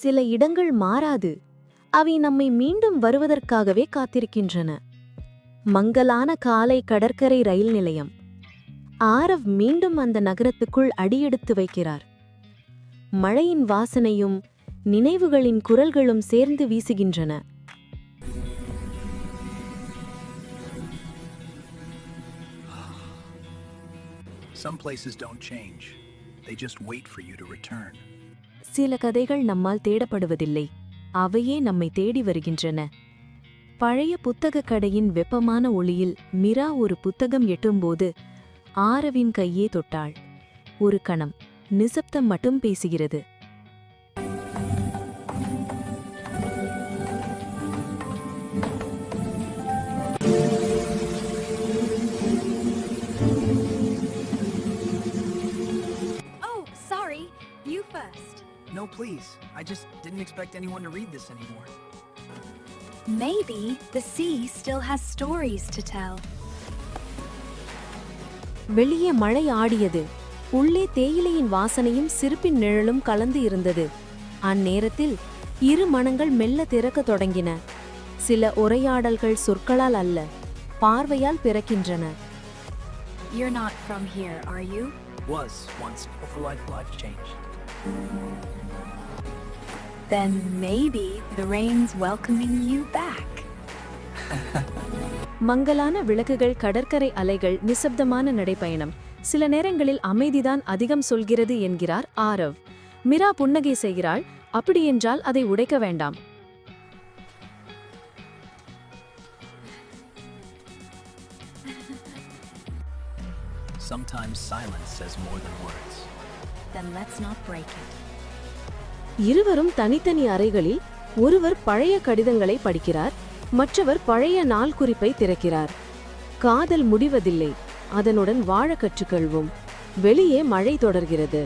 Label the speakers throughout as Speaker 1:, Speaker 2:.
Speaker 1: சில இடங்கள் மாறாது. அவை நம்மை மீண்டும் வருவதற்காகவே காத்திருக்கின்றன. மங்கலான காலை கடற்கரை ரயில் நிலையம். ஆரவ் மீண்டும் அந்த நகரத்துக்குள் அடியெடுத்து வைக்கிறார். மழையின் வாசனையும் நினைவுகளின் குரல்களும் சேர்ந்து வீசுகின்றன.
Speaker 2: Some places don't change. They just wait for you to return.
Speaker 1: சில கதைகள் நம்மால் தேடப்படுவதில்லை. அவையே நம்மை தேடி வருகின்றன. பழைய புத்தகக் கடையின் வெப்பமான ஒளியில் மிரா ஒரு புத்தகம் எட்டும்போது ஆரவின் கையே தொட்டாள். ஒரு கணம். நிசப்தம் மட்டும் பேசுகிறது.
Speaker 3: Oh, you first.
Speaker 2: No, please. I just didn't expect anyone to read this anymore.
Speaker 3: Maybe the sea still has stories to tell.
Speaker 1: வெளியே மழை ஆடியது உள்ளே தேயிலையின் வாசனையும் சிரிப்பின் நிழலும் கலந்து இருந்தது அந்நேரத்தில் இரு மனங்கள் மெல்ல திறக்கத் தொடங்கின சில உரையாடல்கள் சொற்களால் அல்ல பார்வையால் பிறக்கின்றன
Speaker 3: You're not from here, are you?
Speaker 2: Was once before life, life changed.
Speaker 3: Then maybe the rain's welcoming you back.
Speaker 1: மங்கலான விளக்குகள் கடற்கரை அலைகள் நிசப்தமான நடைப்பயணம் சில நேரங்களில் அமைதிதான் அதிகம் சொல்கிறது என்கிறார் ஆரவ் மிரா புன்னகை செய்கிறாள் அப்படியென்றால் அதை உடைக்க வேண்டாம்
Speaker 2: Sometimes silence says more than words.
Speaker 1: இருவரும் தனித்தனி அறைகளில் ஒருவர் பழைய கடிதங்களை படிக்கிறார் மற்றவர் பழைய நாள் குறிப்பை திறக்கிறார் காதல் முடிவதில்லை அதனுடன் வாழ கற்றுக்கொள்வோம் வெளியே மழை தொடர்கிறது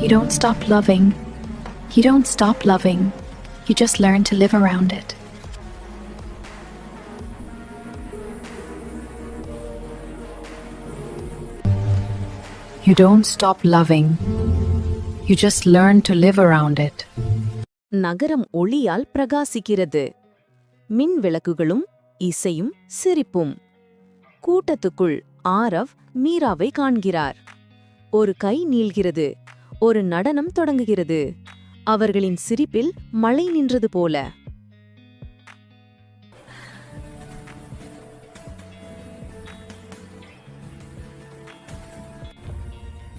Speaker 4: You don't stop loving. You don't stop loving. You just learn to live around it. You don't stop loving. You just learn to live around it.
Speaker 1: நகரம் ஒளியால் பிரகாசிக்கிறது. மின் விளக்குகளும் இசையும் சிரிப்பும். கூட்டத்துக்குள் ஆரவ் மீராவை காண்கிறார். ஒரு கை நீள்கிறது. ஒரு நடனம் தொடங்குகிறது. அவர்களின் சிரிப்பில் மழை நின்றது போல.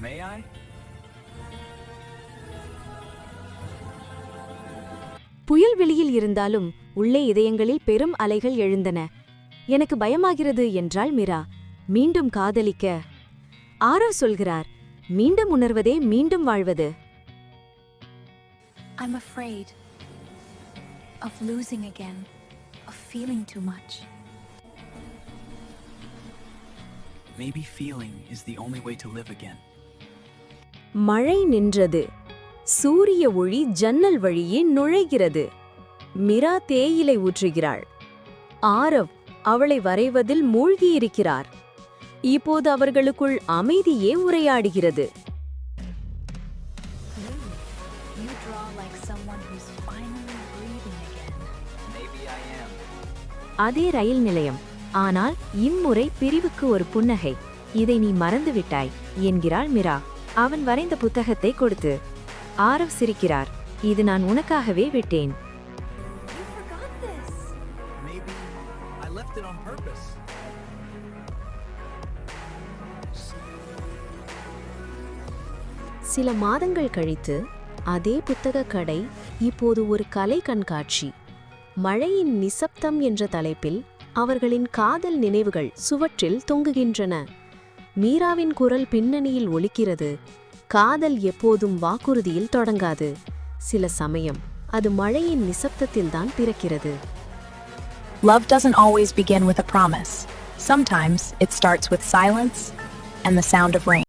Speaker 2: May I?
Speaker 1: புயல் வெளியில் இருந்தாலும் உள்ளே இதயங்களில் பெரும் அலைகள் எழுந்தன எனக்கு பயமாகிறது என்றாள் மிரா மீண்டும் காதலிக்க ஆரவ் சொல்கிறார் மீண்டும் உணர்வதே மீண்டும் வாழ்வது
Speaker 3: I'm afraid of losing again, of feeling too much.
Speaker 2: Maybe feeling is the only way to live again.
Speaker 1: மழை நின்றது. சூரிய ஒளி ஜன்னல் வழியே நுழைகிறது. மிரா தேயிலை ஊற்றுகிறாள். ஆரவ் அவளை வரைவதில் மூழ்கியிருக்கிறார். இப்போது அவர்களுக்குள் அமைதியே உரையாடுகிறது.
Speaker 3: You draw like someone who's finally breathing again.
Speaker 2: Maybe I am.
Speaker 1: அதே ரயில் நிலையம். ஆனால் இம்முறை பிரிவுக்கு ஒரு புன்னகை. இதை நீ மறந்துவிட்டாய் என்கிறாள் மிரா. அவன் வரைந்த புத்தகத்தை கொடுத்து ஆரவ் சிரிக்கிறார் இது நான் உனக்காகவே விட்டேன். சில மாதங்கள் கழித்து அதே புத்தகக் கடை இப்போது ஒரு கலை கண்காட்சி. மழையின் நிசப்தம் என்ற தலைப்பில் அவர்களின் காதல் நினைவுகள் சுவற்றில் தொங்குகின்றன. மீராவின் குரல் பின்னணியில் ஒலிக்கிறது காதல் எப்போதும் வாக்குறுதியில் தொடங்காது சில சமயம் அது மழையின் நிசப்தத்தில்தான் பிறக்கிறது
Speaker 4: Love doesn't always begin with a promise. Sometimes it starts with silence and the sound of rain.